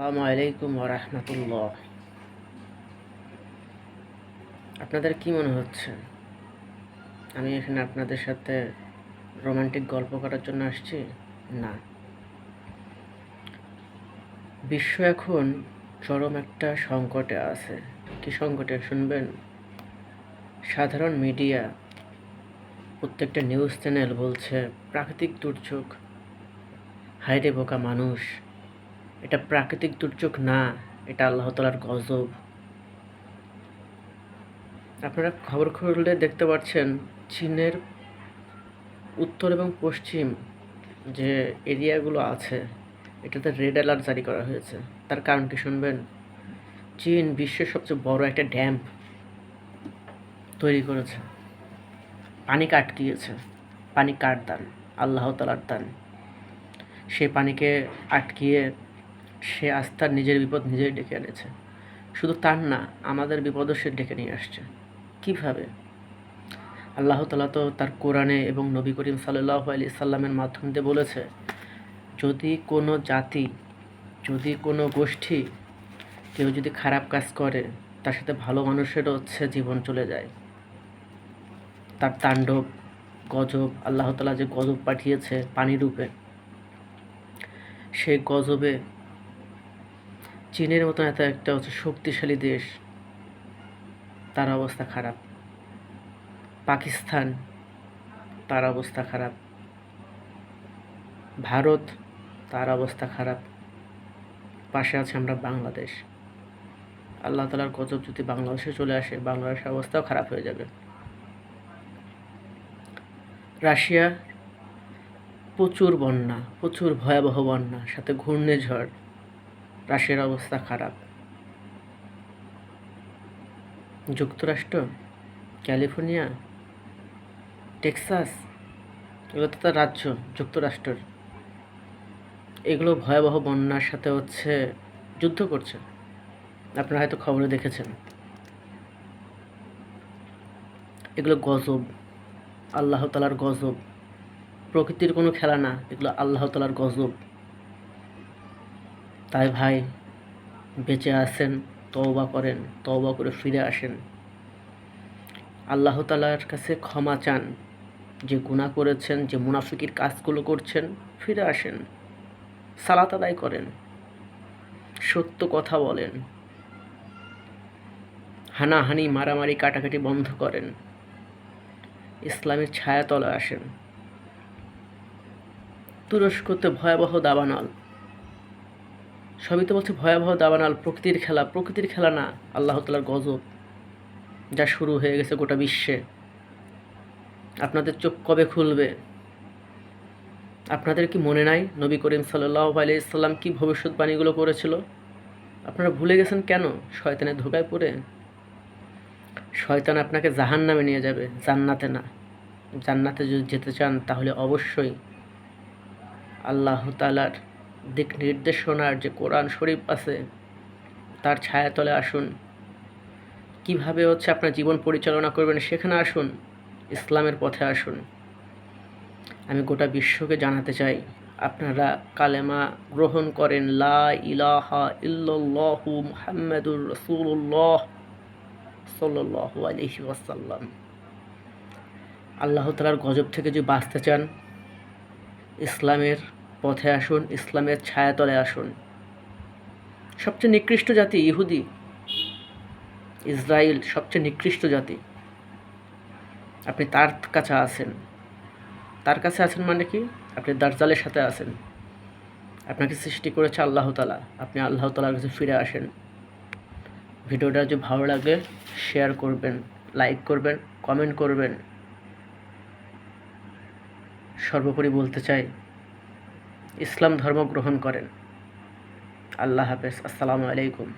আসসালামু আলাইকুম রহমতুল্লাহ। আপনাদের কি মনে হচ্ছে? আমি এখানে আপনাদের সাথে রোমান্টিক গল্প করার জন্য আসছি? না। বিশ্ব এখন চরম একটা সংকটে আছে। কি সংকটে শুনবেন? সাধারণ মিডিয়া, প্রত্যেকটা নিউজ চ্যানেল বলছে, প্রাকৃতিক দুর্যোগ, হাইরে বোকা মানুষ এটা প্রাকৃতিক দুর্যোগ না, এটা আল্লাহ তালার গজব। আপনারা খবর খুললে দেখতে পাচ্ছেন, চীনের উত্তর এবং পশ্চিম যে এরিয়াগুলো আছে, এটাতে রেড অ্যালার্ট জারি করা হয়েছে। তার কারণ কি শুনবেন? চীন বিশ্বের সবচেয়ে বড় একটা ড্যাম তৈরি করেছে। পানি আটকিয়েছে পানি কার দান? আল্লাহ তালার দান। সে পানিকে আটকিয়ে সে আস্থার নিজের বিপদ নিজেই ডেকে এনেছে। শুধু তার না, আমাদের বিপদও সে ডেকে নিয়ে আসছে। কীভাবে? আল্লাহ তালা তো তার কোরআনে এবং নবী করিম সাল্লাহ আলি সাল্লামের মাধ্যম দিয়ে বলেছে, যদি কোনো জাতি, যদি কোনো গোষ্ঠী কেউ যদি খারাপ কাজ করে, তার সাথে ভালো মানুষেরও হচ্ছে জীবন চলে যায়। তার তাণ্ডব, গজব, আল্লাহ তালা যে গজব পাঠিয়েছে পানি রূপে সেই গজবে চীনের মতন এত একটা হচ্ছে শক্তিশালী দেশ, তার অবস্থা খারাপ। পাকিস্তান, তার অবস্থা খারাপ। ভারত, তার অবস্থা খারাপ। পাশে আছে আমরা বাংলাদেশ। আল্লাহ তালার গজব যদি বাংলাদেশে চলে আসে, বাংলাদেশের অবস্থাও খারাপ হয়ে যাবে। রাশিয়া, প্রচুর বন্যা, প্রচুর ভয়াবহ বন্যা, সাথে ঘূর্ণিঝড়। রাশিয়ার অবস্থা খারাপ। যুক্তরাষ্ট্র, ক্যালিফোর্নিয়া, টেক্সাস, এগুলো তো তার রাজ্য, যুক্তরাষ্ট্রের। এগুলো ভয়াবহ বন্যার সাথে হচ্ছে যুদ্ধ করছে। আপনারা হয়তো খবরে দেখেছেন। এগুলো গজব। আল্লাহ তালার গজব। প্রকৃতির কোনো খেলা না। এগুলো আল্লাহ তালার গজব। তাই ভাই, বেঁচে আসেন তওবা করেন, তওবা করে ফিরে আসেন। আল্লাহ তালার কাছে ক্ষমা চান। যে গুণা করেছেন, যে মুনাফিকির কাজগুলো করছেন, ফিরে আসেন। সালাত আদায় করেন। সত্য কথা বলেন। হানাহানি, মারামারি, কাটাকাটি বন্ধ করেন। ইসলামের ছায়াতলে আসেন। তুরস্কতে ভয়াবহ দাবানল। সবই তো বলছে ভয়াবহ দাবানাল, প্রকৃতির খেলা প্রকৃতির খেলা না, আল্লাহ তালার গজব, যা শুরু হয়ে গেছে গোটা বিশ্বে। আপনাদের চোখ কবে খুলবে? আপনাদের কি মনে নাই নবী করিম সাল্লাহ আলাইসাল্লাম কী ভবিষ্যৎবাণীগুলো করেছিল? আপনারা ভুলে গেছেন কেন? শয়তানের ধোকায় পড়ে? শয়তান আপনাকে জাহান নামে নিয়ে যাবে, জান্নাতে না। জান্নাতে যদি যেতে চান তাহলে অবশ্যই আল্লাহ তালার দিক নির্দেশনার যে কোরআন শরীফ আছে, তার ছায়াতলে আসুন। কীভাবে হচ্ছে আপনার জীবন পরিচালনা করবেন সেখানে আসুন, ইসলামের পথে আসুন। আমি গোটা বিশ্বকে জানাতে চাই, আপনারা কালেমা গ্রহণ করেন, লা ইলাহা ইল্লাল্লাহু মুহাম্মাদুর রাসূলুল্লাহ সাল্লাল্লাহু আলাইহি ওয়াসাল্লাম। আল্লাহ তালার গজব থেকে যদি বাঁচতে চান, ইসলামের পথে আসুন, ইসলামের ছায়াতলে আসুন। সবচেয়ে নিকৃষ্ট জাতি ইহুদি। ইসরায়েল সবচেয়ে নিকৃষ্ট জাতি। আপনি তার কাছে আছেন। তার কাছে আছেন মানে কি? আপনি দার্জালের সাথে আছেন। আপনাকে সৃষ্টি করেছে আল্লাহ তালা আপনি আল্লাহ তালার কাছে ফিরে আসেন। ভিডিওটা যদি ভালো লাগে শেয়ার করবেন লাইক করবেন কমেন্ট করবেন। সর্বোপরি বলতে চাই ইসলাম ধর্ম গ্রহণ করেন। আল্লাহ হাফেজ। আসসালামু আলাইকুম।